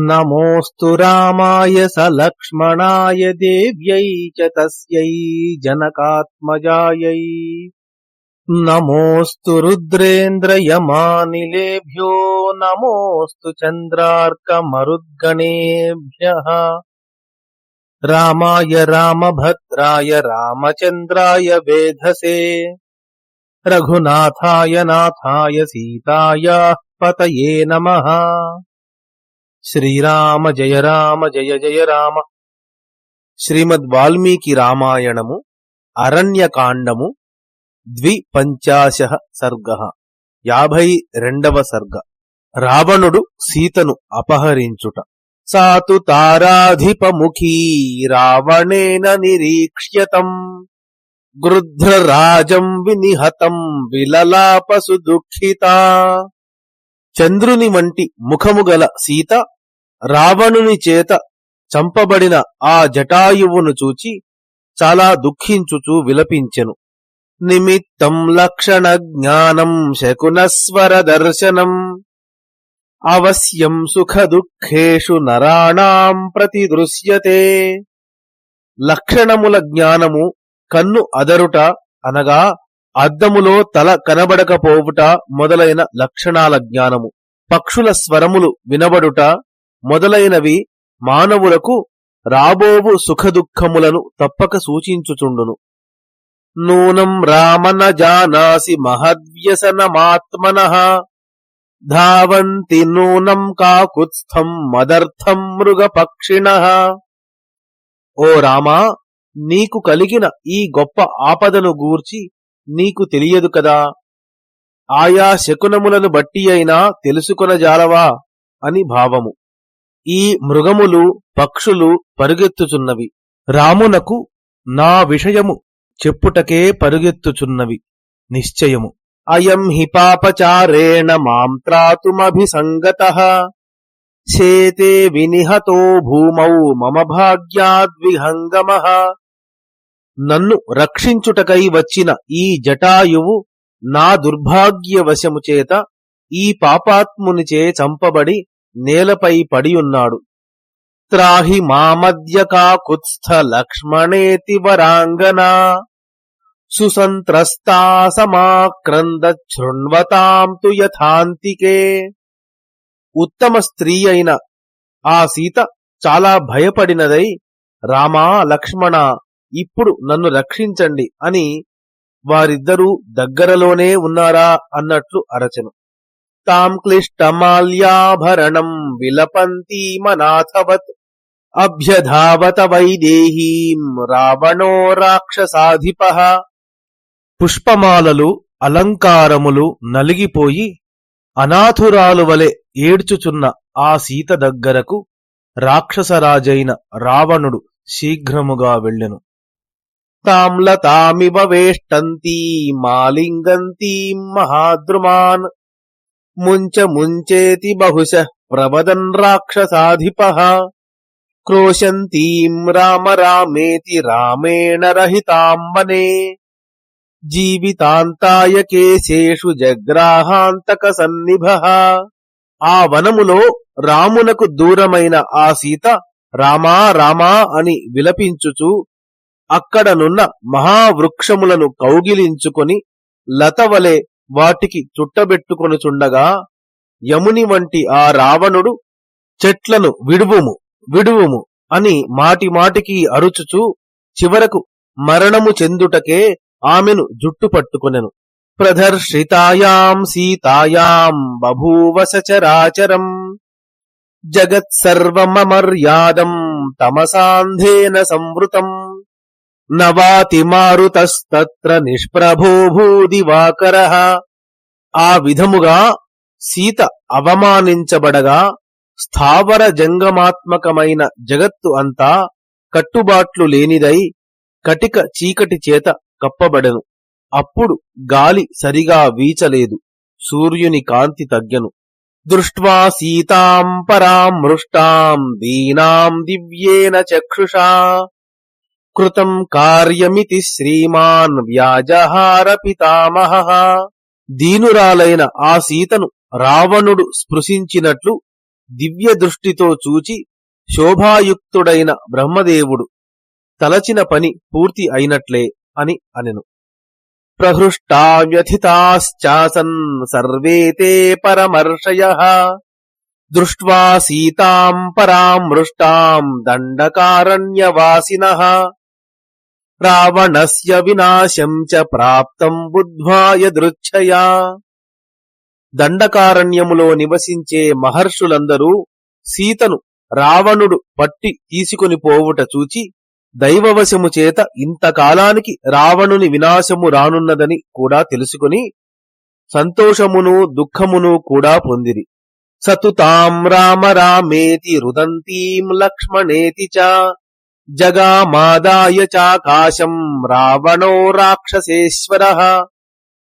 नमोऽस्तु रामाय दिव्य देव्यै नमोस्तु रुद्रेन्द्र जनकात्मजायै। नमोऽस्तु रुद्रेन्द्रयमानिलेभ्यो, नमोऽस्तु राय राम भद्रा रामचन्द्राय वेधसे। रघुनाथाय नाथाय सीताया पतये नमः। శ్రీరామ జయ రామ జయ జయ రామ. శ్రీమద్ వాల్మీకి రామాయణము అరణ్యకాండము ద్విపంచాశ సర్గ యాభై రెండవ సర్గ. రావణుడు సీతను అపహరించుట. సాతు తారాధిపముఖీ రావణేన నిరీక్ష్యతం. గృధ్రరాజం వినిహతం విలలాపసు దుఃఖిత చంద్రుని వంటి ముఖము గల సీత రావణుని చేత చంపబడిన ఆ జటాయువును చూచి చాలా దుఃఖించుచూ విలపించెను. నిమిత్తం లక్షణ జ్ఞానం శకునస్వర దర్శనం. అవశ్యం సుఖ దుఃఖేషు నరాణాం ప్రతి దృశ్యతే. లక్షణముల జ్ఞానము కన్ను అదరుట అనగా అద్దములో తల కనబడకపోవుట మొదలైన లక్షణాల జ్ఞానము. పక్షుల స్వరములు వినబడుట మొదలైనవి మానవులకు రాబోవు సుఖదుఖములను తప్పక సూచించుచుండును. నూనం రామన జానాసి మహద్వ్యసనమాత్మన ధావంతి నూనం కాకుత్స్థం మదర్థం మృగపక్షిణ. ఓ రామా నీకు కలిగిన ఈ గొప్ప ఆపదను గూర్చి నీకు తెలియదు కదా. ఆయా శకునములను బట్టి అయినా తెలుసుకొనజాలవా అని భావము. ఈ మృగములు పక్షులు పరుగెత్తుచున్నవి. రామునకు నా విషయము చెప్పుటకే పరుగెత్తుచున్నవి. నిశ్చయము. అయం హి పాపచారేణ మాం త్రాతుమభిసంగత. వినిహతో భూమౌ మమ భాగ్యాద్విహంగమ. నన్ను రక్షించుటకై వచ్చిన ఈ జటాయువు నా దుర్భాగ్యవశము చేత ఈ పాపాత్మునిచే చంపబడి నేలపై పడియున్నాడు. త్రాహి మామద్య కాకుత్స్థ లక్ష్మణేతి వరాంగనా. సుసంత్రస్తా సమాక్రంద శృణ్వతాం తు యథాంతికే. ఉత్తమ స్త్రీ అయిన ఆ సీత చాలా భయపడినదై రామా లక్ష్మణ ఇప్పుడు నన్ను రక్షించండి అని వారిద్దరూ దగ్గరలోనే ఉన్నారా అన్నట్లు అరచెను. తాం క్లిష్టమాల్యాభరణం విలపంతీమనాథవత్ అభ్యధావత వైదేహీం రావణో రాక్షసాధిప. పుష్పమాలలు అలంకారములు నలిగిపోయి అనాథురాలు వలె ఏడ్చుచున్న ఆ సీత దగ్గరకు రాక్షసరాజైన రావణుడు శీఘ్రముగా వెళ్ళెను. తాంలతామివ వేష్టంతీ మాలింగంతీం మహాద్రుమాన్. ముంచ ముంచేతి బహుశ ప్రవదన్ రాక్షసాధిప క్రోశంతీం రామ రామేతి రామేణ రహితాం వనే జీవితాంతాయ కేశేషు జగ్రాహాంతక సన్నిభ ఆ వనములో రామునకు దూరమైన ఆ సీత రామా రామా అని విలపించుచు అక్కడనున్న మహావృక్షములను కౌగిలించుకొని లతవలే వాటికి చుట్టబెట్టుకొనుచుండగా యముని వంటి ఆ రావణుడు చెట్లను విడువుము విడువుము అని మాటిమాటికి అరుచుచు చివరకు మరణము చెందుటకే ఆమెను జుట్టు పట్టుకొనెను. ప్రదర్శితాయాం సీతాయాం బభూవసచరాచరం జగత్సర్వమర్యాదం తమసాంధేన సంవృతం. నవాతి మారుతస్తత్ర నిష్ప్రభో భూదివాకర ఆ విధముగా సీత అవమానించబడగా స్థావర జంగమాత్మకమైన జగత్తు అంతా కట్టుబాట్లు లేనిదై కటిక చీకటి చేత కప్పబడెను. అప్పుడు గాలి సరిగా వీచలేదు. సూర్యుని కాంతి తగ్గెను. దృష్ట్వా సీతాం పరాం మృష్టాం దీనాం దివ్యేన చక్షుషా. కృతం కార్యమితి శ్రీమాన్ వ్యాజహార పితామహ. దీనురాలైన ఆ సీతను రావణుడు స్పృశించినట్లు దివ్య దృష్టితో చూచి శోభాయుక్తుడైన బ్రహ్మదేవుడు తలచిన పని పూర్తి అయినట్లే అని అనెను. ప్రహృష్టా వ్యథితాశ్చాసన్ సర్వే తే పరమర్షయ. దృష్ట్వా సీతాం పరామృష్టాం దండకారణ్యవాసిన. రావణస్య వినాశం చ ప్రాప్తం బుద్ధ్వాయ దృచ్ఛయా దండకారణ్యములో నివసించే మహర్షులందరూ సీతను రావణుడు పట్టి తీసుకుని పోవుట చూచి దైవవశము చేత ఇంతకాలానికి రావణుని వినాశము రానున్నదని కూడా తెలుసుకుని సంతోషమును దుఃఖమును కూడా పొందిరి. సతుతాం రామ రామేతి రుదంతీం లక్ష్మణేతి చ జగామాదాయ చాకాశం రావణో రాక్షసేశ్వర.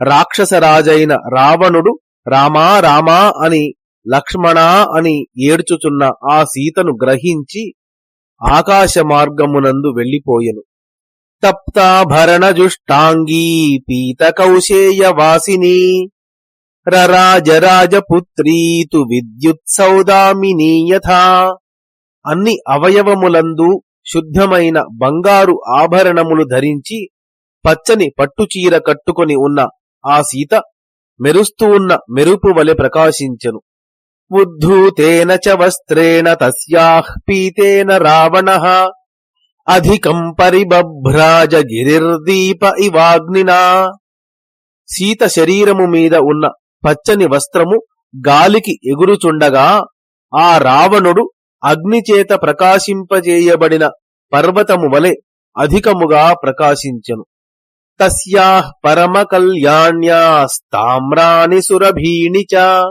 రాక్షసరాజైన రావణుడు రామా రామా అని లక్ష్మణా అని ఏడ్చుచున్న ఆ సీతను గ్రహించి ఆకాశ మార్గమునందు వెళ్ళిపోయెను తప్తాభరణజుష్టాంగీ పీతకౌశేయవాసిని. రరాజరాజపుత్రీతు విద్యుత్సౌదామినీ అన్ని అవయవములందు శుద్ధమైన బంగారు ఆభరణములు ధరించి పచ్చని పట్టుచీర కట్టుకొని ఉన్న ఆ సీత మెరుస్తూ ఉన్న మెరుపు వలె ప్రకాశించెను. ఉద్ధూతేన చ వస్త్రేణ తస్యాః పీతేన రావణ అధికం పరిబభ్రాజ గిరిర్దీప ఇవాగ్నినా. సీత శరీరము మీద ఉన్న పచ్చని వస్త్రము గాలికి ఎగురుచుండగా ఆ రావణుడు అగ్నిచేత ప్రకాశింపజేయబడిన పర్వతము వలె అధికముగా ప్రకాశించెను. తస్యా పరమకల్యాణ్యాస్తామ్రాణి సురభీణి చ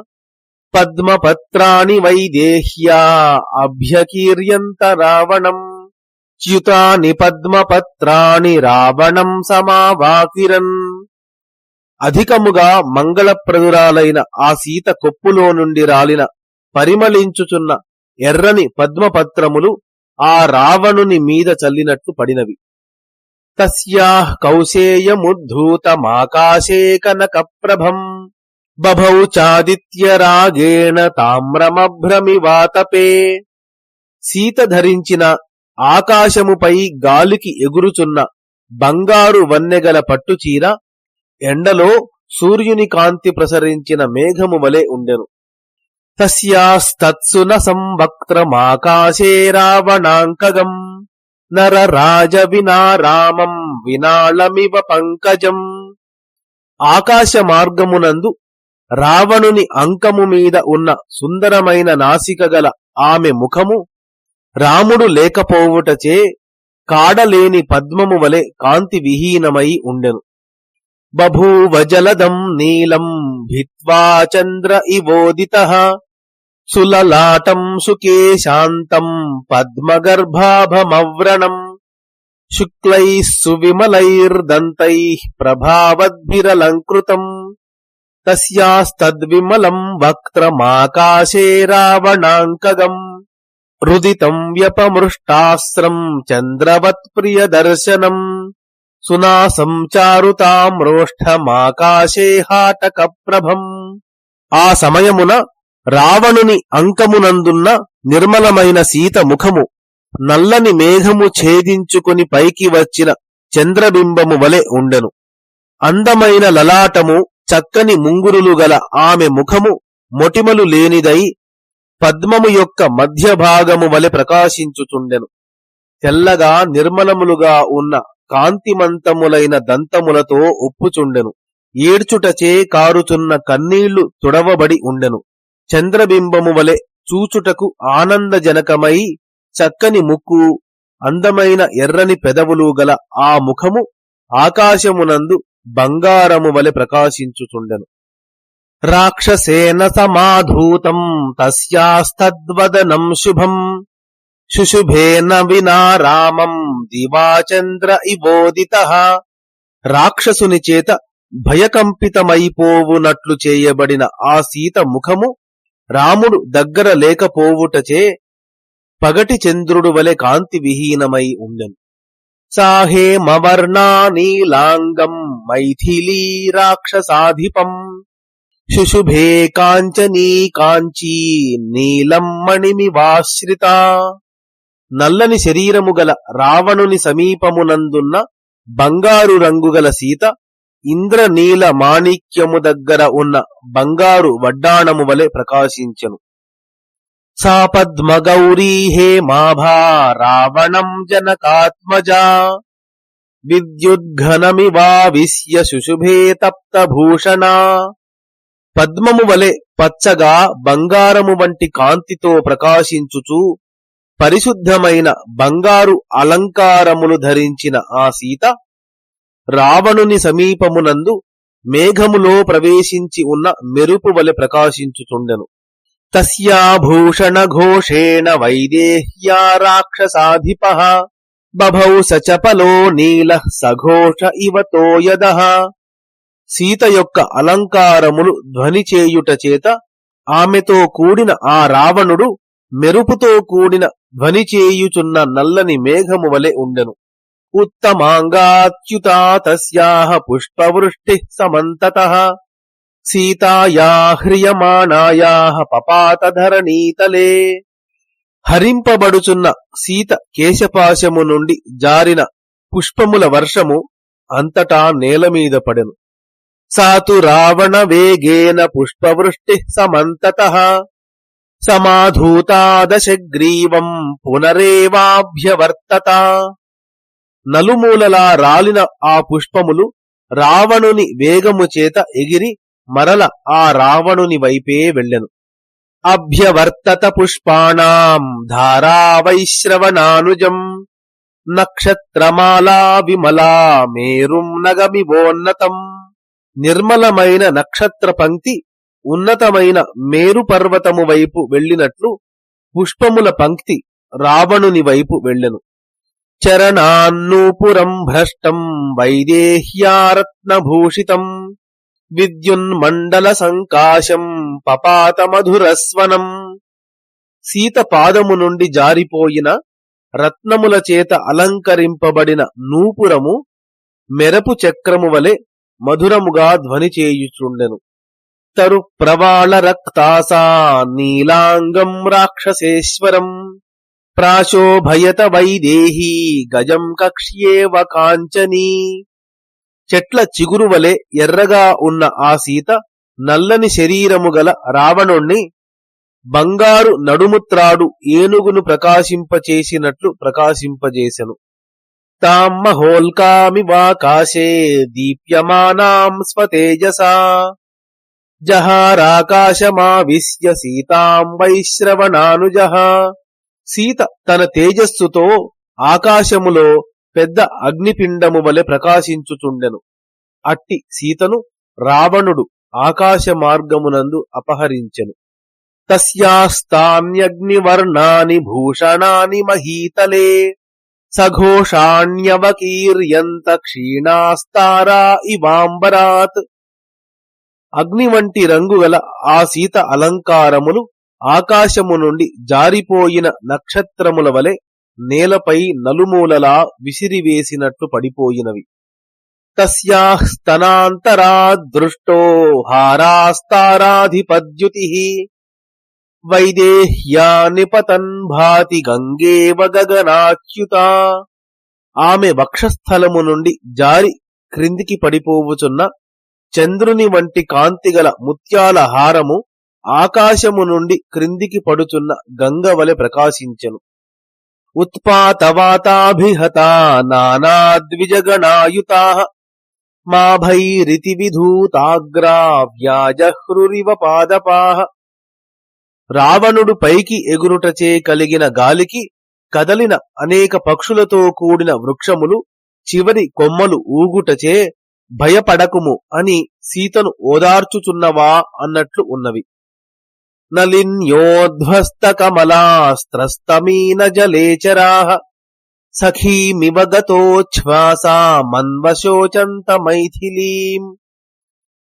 పద్మపత్రాణి వైదేహ్యా అభ్యకీర్యంత రావణం చ్యుతాని పద్మపత్రాణి రావణం సమావాకిరన్. అధికముగా మంగళప్రదురాలైన ఆ సీత కొప్పులో నుండి రాలిన పరిమళించుచున్న ఎర్రని పద్మపత్రములు ఆ రావణుని మీద చల్లినట్టు పడినవి. తస్యా కౌశేయముద్ధూతమాకాశే కనకప్రభం బభౌ చాదిత్యరాగేణ తామ్రమభ్రమివాతపే. సీత ధరించిన ఆకాశముపై గాలికి ఎగురుచున్న బంగారు వన్నెగల పట్టుచీర ఎండలో సూర్యుని కాంతి ప్రసరించిన మేఘము వలె ఉండెను. తస్యాస్తత్సున సంవక్త్రమాకాశే రావణాంకగం నరరాజ వినా రామం వినాళమివ పంకజం. ఆకాశ మార్గమునందు రావణుని అంకము మీద ఉన్న సుందరమైన నాసిక గల ఆమె ముఖము రాముడు లేకపోవుటచే కాడలేని పద్మము వలె కాంతి విహీనమై ఉండెను. బభూవ జలదం నీలం భిత్వా చంద్ర ఇవోదిత సులలాటం సుకేశాంతం పద్మగర్భాభమవ్రణం. శుక్లైः సువిమలైర్దంతైः ప్రభావద్భిరలంకృతం. తస్యాస్తద్విమలం వక్త్రమాకాశే రావణాంకగం. రుదితం వ్యపమృష్టాస్త్రం చంద్రవత్ప్రియదర్శనం. సునాసం చారుతామ్రోష్ఠమాకాశే హాటక ప్రభం ఆ సమయమున రావణుని అంకమునందున్న నిర్మలమైన సీత ముఖము నల్లని మేఘము ఛేదించుకుని పైకి వచ్చిన చంద్రబింబము వలె ఉండెను. అందమైన లలాటము చక్కని ముంగురులు గల ఆమె ముఖము మొటిమలు లేనిదై పద్మము యొక్క మధ్య భాగము వలె ప్రకాశించుచుండెను. తెల్లగా నిర్మలములుగా ఉన్న కాంతిమంతములైన దంతములతో ఒప్పుచుండెను. ఏడ్చుటచే కారుచున్న కన్నీళ్ళు తుడవబడి ఉండెను. చంద్రబింబము వలె చూచుటకు ఆనందజనకమై చక్కని ముక్కు అందమైన ఎర్రని పెదవులు గల ఆ ముఖము ఆకాశమునందు బంగారము వలె ప్రకాశించుచుండెను. రాక్షసేన సమాధూతం తస్యాస్తద్వదనం శుభం శుశుభేన వినా రామం దివాచంద్ర ఇవోదిత. రాక్షసుని చేత భయకంపితమైపోవునట్లు చేయబడిన ఆ సీత ముఖము రాముడు దగ్గర లేకపోవుటచే పగటి చంద్రుడు వలె కాంతి విహీనమై ఉండెను. సాహేమవర్ణా నీలాంగం మైథిలీ రాక్షసాధిపం. శుశుభే కాంచనీ కాంచీ నీలం మణిమివాశ్రిత. నల్లని శరీరము గల రావణుని సమీపమునందున్న బంగారు రంగుగల సీత ఇంద్రనీల మాణిక్యము దగ్గర ఉన్న బంగారు వడ్డాణము వలె ప్రకాశించెను. సా పద్మగౌరీ హే మాభా రావణం జనకాత్మజా. విద్యుద్ఘనమివావిశ్య శుశుభే తప్తభూషణ. పద్మము వలె పచ్చగా బంగారము వంటి కాంతితో ప్రకాశించుచు పరిశుద్ధమైన బంగారు అలంకారములు ధరించిన ఆ సీత రావణుని సమీపమునందు మేఘములో ప్రవేశించి ఉన్న మెరుపు వలె ప్రకాశించుచుండెను. తస్యాభూషణ ఘోషేణ వైదేహ్యా రాక్షసాధిప బభౌ సచపలో నీల సఘోష ఇవ తోయద సీత యొక్క అలంకారములు ధ్వని చేయుట చేత ఆమెతో కూడిన ఆ రావణుడు మెరుపుతో కూడిన ధ్వని చేయుచున్న నల్లని మేఘము వలె ఉండెను. ఉత్తమాంగాచ్యుతా తస్యాహ పుష్పవృష్టి సమంతత సీతాయా హ్రియమాణాయా పపాతధరణీతలే హరింపబడుచున్న సీత కేశపాశము నుండి జారిన పుష్పముల వర్షము అంతటా నేలమీద పడెను. సాతు రావణ వేగేన పుష్పవృష్టి సమంతత సమాధూతాదశగ్రీవం పునరేవాభ్యవర్తత. నలుమూలలా రాలిన ఆ పుష్పములు రావణుని వేగము చేత ఎగిరి మరల ఆ రావణుని వైపే వెళ్ళెను. అభ్యవర్తత పుష్పాణాం ధారావైశ్రవణానుజం నక్షత్రమాలా విమలా మేరుం నగమివోన్నతం నిర్మలమైన నక్షత్ర పంక్తి ఉన్నతమైన మేరు పర్వతము వైపు వెళ్ళినట్లు పుష్పముల పంక్తి రావణుని వైపు వెళ్ళెను. చరణాన్నూపురం భ్రష్టం వైదేహ్యారత్నభూషితం విద్యున్మండల సంకాశం పపాత మధురస్వనం సీత పాదము నుండి జారిపోయిన రత్నముల చేత అలంకరింపబడిన నూపురము మెరపు చక్రము వలె మధురముగా ధ్వనిచేయుచుండెను తరు ప్రవాళ రక్తాసా నీలాంగం రాక్షసేశ్వరం. ప్రాశోభయత వైదేహీ గజం కక్ష్యేవ కాంచనీ. చెట్ల చిగురువలే ఎర్రగా ఉన్న ఆ సీత నల్లని శరీరము గల రావణుణ్ణి బంగారు నడుముత్రాడు ఏనుగును ప్రకాశింపచేసినట్లు ప్రకాశింపజేసెను. వాకాశే దీప్యమానాం స్వతేజసా. జహారాకాశమావిశ్య సీతాం వైశ్రవణానుజ సీత తన తేజస్సుతో ఆకాశములో పెద్ద అగ్నిపిండము వలె ప్రకాశించుచుండెను. అట్టి సీతను రావణుడు ఆకాశ మార్గమునందు అపహరించెను. తస్యాస్తాన్యగ్నివర్ణాని భూషణాని మహీతలే సఘోషాణ్యవకీర్యంత క్షీణాస్తారా ఇవాంబరాత్. అగ్ని వంటి రంగుగల ఆ సీత అలంకారములు ఆకాశము నుండి జారిపోయిన నక్షత్రముల వలె నేలపై నలుమూలలా విసిరివేసినట్లు పడిపోయినవి. తస్యాస్తనాంతరా దృష్టో హారాస్తారాధిపద్యుతి. వైదేహ్యా నిపతన్ భాతి గంగేవ గగనాచ్యుత. ఆమె వక్షస్థలము నుండి జారి క్రిందికి పడిపోవుచున్న చంద్రుని వంటి కాంతిగల ముత్యాల హారము ఆకాశము నుండి క్రిందికి పడుచున్న గంగ వలె ప్రకాశించెను. ఉత్పాతవాతాభిహత నానాద్విజగణాయుతా మా భైరితి విధూతాగ్రా వ్యాజహృరివ పాదపాహ రావణుడు పైకి ఎగురుటచే కలిగిన గాలికి కదలిన అనేక పక్షులతో కూడిన వృక్షములు చివరి కొమ్మలు ఊగుటచే భయపడకుము అని సీతను ఓదార్చుచున్నవా అన్నట్లు ఉన్నవి. నలిన్యోధ్వస్తకమలాస్త్రస్తమీన జలేచరా సఖీమివ గతోచ్ఛ్వాసా మన్వశోచంత మైథిలీం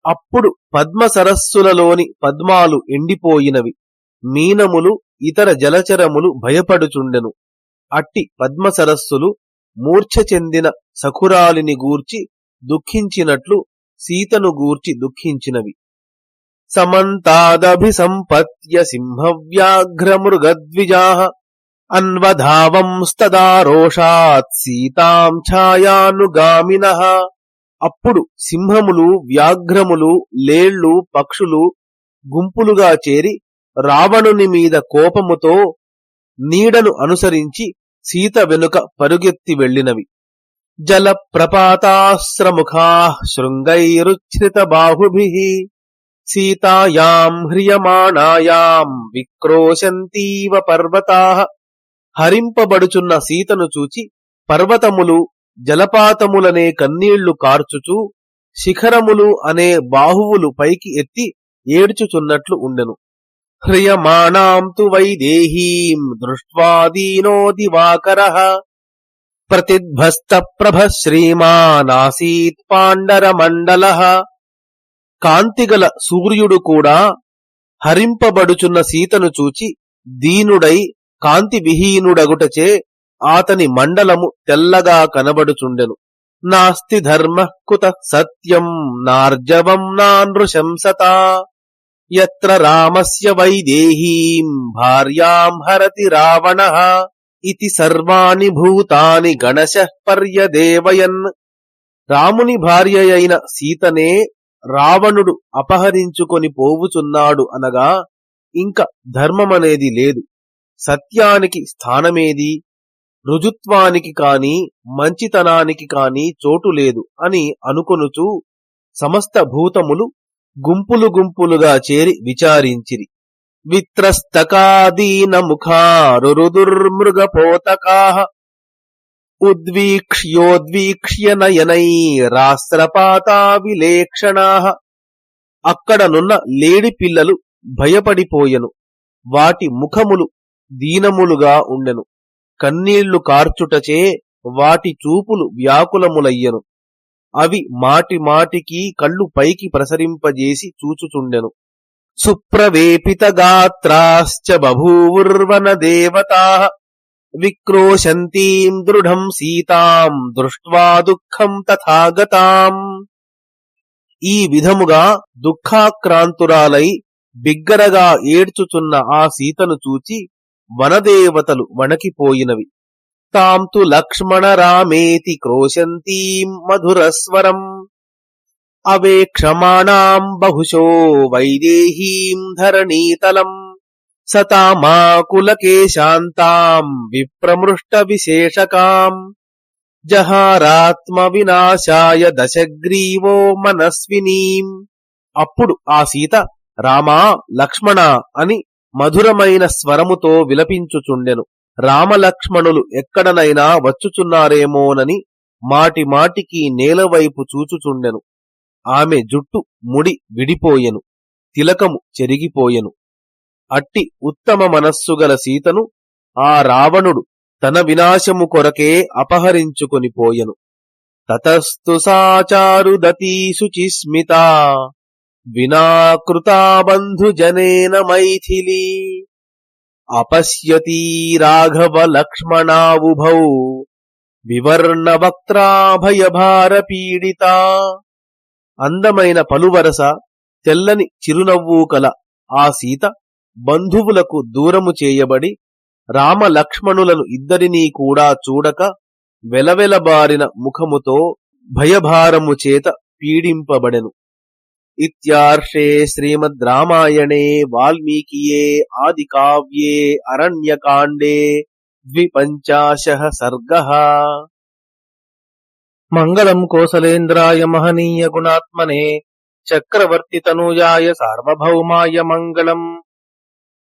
అప్పుడు పద్మ సరస్సులలోని పద్మాలు ఎండిపోయినవి. మీనములు ఇతర జలచరములు భయపడుచుండెను. అట్టి పద్మ సరస్సులు మూర్ఛ చెందిన సఖురాలిని గూర్చి దుఃఖించినట్లు సీతను గూర్చి దుఃఖించినవి. సమంతాదభిసంపత్య సింహవ్యాఘ్రమృగద్విజాః అన్వధావంస్తదా రోషాత్ సీతాం ఛాయానుగామినః అప్పుడు సింహములు వ్యాఘ్రములు లేళ్ళు పక్షులు గుంపులుగా చేరి రావణుని మీద కోపముతో నీడను అనుసరించి సీత వెనుక పరుగెత్తి వెళ్ళినవి. జల ప్రపాతాశ్రముఖా శృంగైరుచ్ఛ్రిత బాహుభి సీతాయాం హ్రియమాణాయాం విక్రోశంతీవ పర్వతా. హరింపబడుచున్న సీతను చూచి పర్వతములు జలపాతములనే కన్నీళ్ళు కార్చుచూ శిఖరములు అనే బాహువులు పైకి ఎత్తి ఏడ్చుచున్నట్లు ఉండెను. హ్రియమాణాం తు వైదేహీం దృష్ట్వాదీనో దివాకర. ప్రతిధ్వస్త ప్రభ శ్రీమానాసీత్ పాండరమండల. కాంతిగల సూర్యుడు కూడా హరింపబడుచున్న సీతను చూచి దీనుడై కాంతి విహీనుడగుటచే ఆతని మండలము తెల్లగా కనబడుచుండెను. నాస్తి ధర్మ కుత సత్యం నార్జవం నానృశంసత ఎత్ర రామస్య వైదేహీం భార్యాం హరతి రావణ ఇది సర్వాణి భూతాని గణశ పర్యదేవయన్. రాముని భార్య అయిన సీతనే రావణుడు అపహరించుకొని పోవుచున్నాడు అనగా ఇంక ధర్మమనేది లేదు. సత్యానికి స్థానమేది రుజుత్వానికి కాని మంచితనానికి కాని చోటు లేదు అని అనుకొనుచు సమస్త భూతములు గుంపులు గుంపులుగా చేరి విచారించిరి. విత్రస్తకాదీన ముఖారురుదుర్మృగపోతకా ఉద్వీక్ష్యోద్వీక్ష్య నయనైరాస్త్రపాతా విలేక్షణా అక్కడనున్న లేడి పిల్లలు భయపడిపోయెను. వాటి ముఖములు దీనములుగా ఉండెను. కన్నీళ్ళు కార్చుటచే వాటి చూపులు వ్యాకులములయ్యెను. అవి మాటి మాటికి కళ్ళు పైకి ప్రసరింపజేసి చూచుచుండెను. సుప్రవేపిత గాత్రాశ్చ బభూవుర్వన దేవతా. విక్రోశంతీం దృఢం సీతాం దృష్ట్వా దుఃఖం తథాగతాం. ఈ విధముగా దుఃఖాక్రాంతురాలై బిగ్గరగా ఏడ్చుచున్న ఆ సీతను చూచి వనదేవతలు వణకిపోయినవి. తాం తు లక్ష్మణ రామేతి క్రోశంతీం మధురస్వరం. అవేక్షమాణాం బహుశో వైదేహీం ధరణీతలం. సతామాకులకేశాంతాం విప్రమృష్ట విశేషకాం జహారాత్మ వినాశాయ దశగ్రీవో మనస్వినీం. అప్పుడు ఆ సీత రామా లక్ష్మణ అని మధురమైన స్వరముతో విలపించుచుండెను. రామలక్ష్మణులు ఎక్కడనైనా వచ్చుచున్నారేమోనని మాటి మాటికి నేలవైపు చూచుచుండెను. ఆమె జుట్టు ముడి విడిపోయెను. తిలకము చెరిగిపోయెను. అట్టి ఉత్తమ మనస్సుగల సీతను ఆ రావణుడు తన వినాశము కొరకే అపహరించుకొని పోయెను. తతస్తు సాచారుదతీ శుచిస్మిత వినాకృతా బంధుజనేన మైథిలీ. అపశ్యతీ రాఘవ లక్ష్మణావుభౌ. వివర్ణ వక్త్రాభయభార పీడిత అందమైన పలువరస తెల్లని చిరునవ్వు కల ఆ సీత బంధువులకు దూరము చేయబడి రామలక్ష్మణులను ఇద్దరినీ కూడా చూడక వెలవెలబారిన ముఖముతో భయభారము చేత పీడింపబడెను. ఇత్యార్షే శ్రీమద్ రామాయణే వాల్మీకియే ఆది కావ్యే అరణ్యకాండే ద్విపంచాశ సర్గ. మంగళం కోసలేంద్రాయ మహనీయ గుణాత్మనే చక్రవర్తి తనూజాయ సార్వభౌమాయ మంగళం.